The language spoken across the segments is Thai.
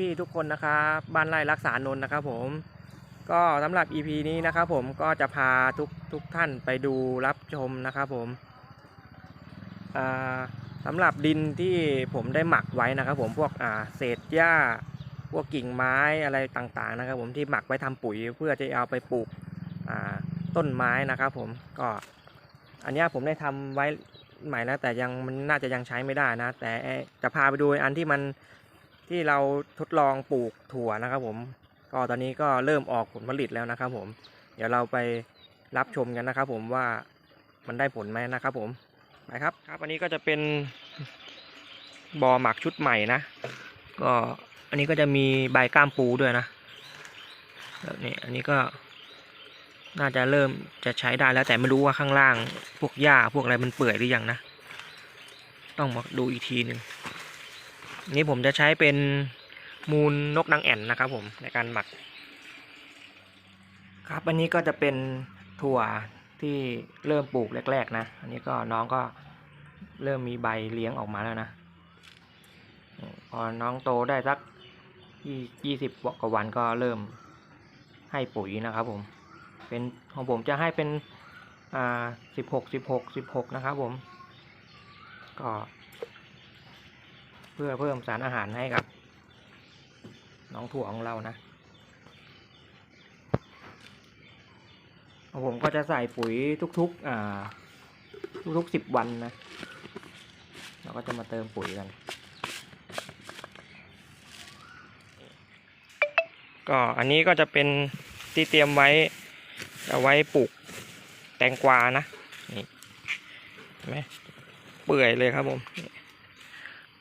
พี่ๆทุกคนนะครับบ้านไร่รักษานนท์นะครับ ผมก็สำหรับ EP นี้นะครับ ผมก็จะพาทุกทุกท่านไปดูรับชมนะครับ ผมอ่าสำหรับดินที่ผมได้หมักไว้นะครับ ผมพวกเศษหญ้าพวกกิ่งไม้อะไรต่างๆ นะครับ ผมที่หมักไว้ทำปุ๋ยเพื่อจะเอาไปปลูกต้นไม้นะครับ ผมก็อันนี้ผมได้ทำไว้ใหม่แล้วแต่ยังมันน่าจะยังใช้ไม่ได้นะ แต่จะพาไปดูอันที่มัน ที่เราทดลองปลูกถั่วนะครับผมก็ตอนนี้ก็เริ่มออกผลผลิตแล้วนะครับผม เดี๋ยวเราไปรับชมกันนะครับผมว่ามันได้ผลไหมนะครับผมไปครับครับอันนี้ก็จะเป็นบ่อหมักชุดใหม่นะ ก็อันนี้ก็จะมีใบก้ามปูด้วยนะแบบนี้อันนี้ก็น่าจะเริ่มจะใช้ได้แล้วแต่ไม่รู้ว่าข้างล่าง พวกหญ้าพวกอะไรมันเปื่อยหรือยังนะ ต้องมาดูอีกทีหนึ่ง นี่ผมจะใช้เป็นมูลนกนางแอ่นนะครับผมในการหมัก ครับอันนี้ก็จะเป็นถั่วที่เริ่มปลูกแรก ๆ นะ อันนี้ก็น้องก็เริ่มมีใบเลี้ยงออกมาแล้วนะพอน้องโตได้สักยี่สิบกว่าวันก็เริ่มให้ปุ๋ยนะครับผม เป็นของผมจะให้เป็นอ่าสิบหกสิบหกสิบหกนะครับผม ก็ พื่อเพิ่มสารอาหารให้กับ น้องถั่วของเรานะ ผมก็จะใส่ปุ๋ยทุกๆอ่าทุกๆสิบวันนะ เราก็จะมาเติมปุ๋ยกัน ก็อันนี้ก็จะเป็นที่เตรียมไว้เอาไว้ปลูกแตงกวานะ นี่เห็นไหมเปื่อยเลยครับผมนี่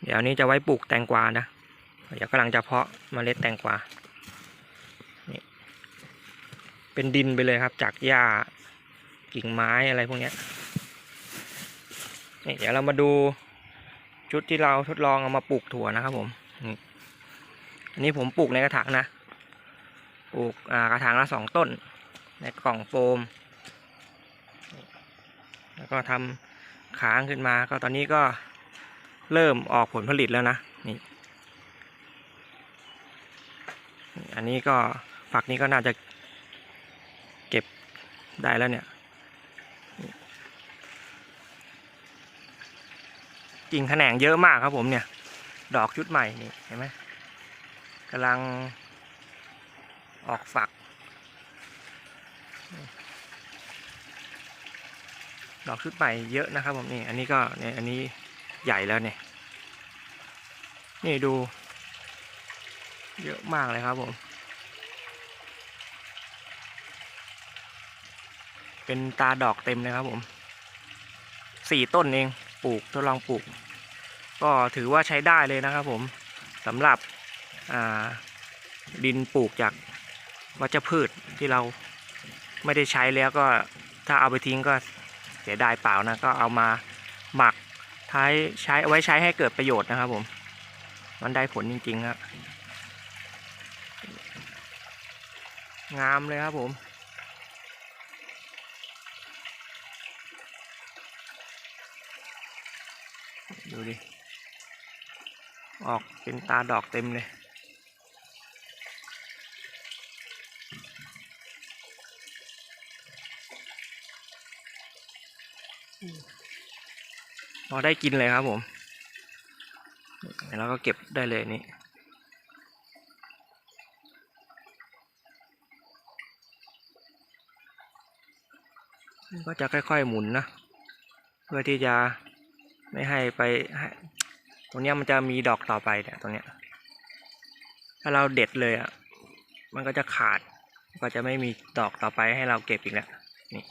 เดี๋ยวนี้จะไว้ปลูกแตงกวานะ เดี๋ยวกำลังจะเพาะเมล็ดแตงกวา นี่ เป็นดินไปเลยครับ จากหญ้ากิ่งไม้อะไรพวกนี้นี่เดี๋ยวเรามาดูชุดที่เราทดลองเอามาปลูกถั่วนะครับผมนี่อันนี้ผมปลูกในกระถางนะ ปลูกกระถางละสองต้น ในกล่องโฟม แล้วก็ทำค้างขึ้นมา ก็ตอนนี้ก็ เริ่มออกผลผลิตแล้วนะนี่อันนี้ก็ฝักนี้ก็น่าจะเก็บได้แล้วเนี่ยกิ่งแขนงเยอะมากครับผมเนี่ย ดอกชุดใหม่นี่เห็นไหมกำลังออกฝัก ดอกชุดใหม่เยอะนะครับผมนี่อันนี้ก็เนี่ยอันนี้ ใหญ่แล้วเนี่ย นี่ดู เยอะมากเลยครับผม เป็นตาดอกเต็มเลยครับผม สี่ต้นเอง ปลูกทดลองปลูก ก็ถือว่าใช้ได้เลยนะครับผมสำหรับดินปลูกจากวัชพืชที่เราไม่ได้ใช้แล้วก็ถ้าเอาไปทิ้งก็เสียดายเปล่านะ ก็เอามาหมัก ใช้ใช้เอาไว้ใช้ให้เกิดประโยชน์นะครับผม มันได้ผลจริงๆครับงามเลยครับผมดูดิ ออกเป็นตาดอกเต็มเลย พอได้กินเลยครับผมแล้วก็เก็บได้เลยนี่ก็จะค่อยๆหมุนนะ เพื่อที่จะไม่ให้ไป ตรงนี้มันจะมีดอกต่อไปเนี่ยตรงเนี้ย ถ้าเราเด็ดเลยอะ มันก็จะขาด ก็จะไม่มีดอกต่อไปให้เราเก็บอีกแล้วนี่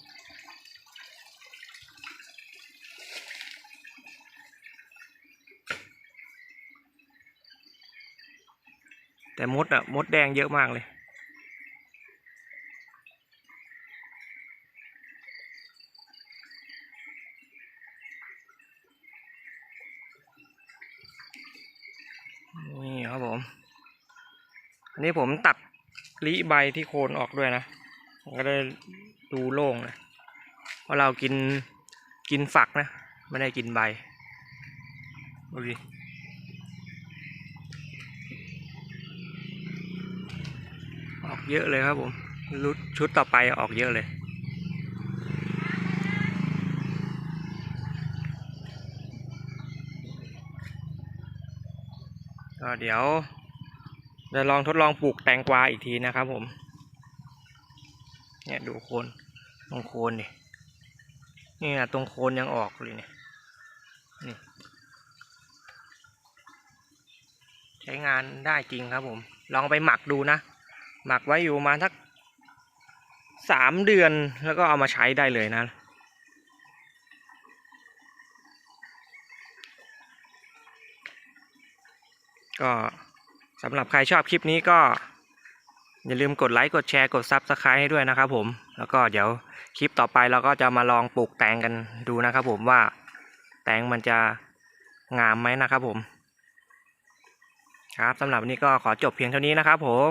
แต่มดอะมดแดงเยอะมากเลย นี่ครับผม อันนี้ผมตัดลิใบที่โคนออกด้วยนะ ผมก็ได้ดูโล่งเลยเพราะเรากินกินฝักนะ ไม่ได้กินใบดูดิ ออก เยอะเลยครับผมรุดชุดต่อไปออกเยอะเลย ก็เดี๋ยว จะลองทดลองปลูกแตงกวาอีกทีนะครับผม เนี่ยดูโคนตรงโคนดินี่นะตรงโคนยังออกเลยเนี่ยนี่ใช้งานได้จริงครับผม ลองไปหมักดูนะ หมักไว้อยู่มาณสักสามเดือนแล้วก็เอามาใช้ได้เลยนะ ก็สำหรับใครชอบคลิปนี้ก็ อย่าลืมกดไลค์ กดแชร์ กดซับสไครต์ให้ด้วยนะครับผม แล้วก็เดี๋ยวคลิปต่อไปเราก็จะมาลองปลูกแตงกันดูนะครับผมว่าแตงมันจะงามไหมนะครับผม ครับสำหรับวันนี้ก็ขอจบเพียงเท่านี้นะครับผม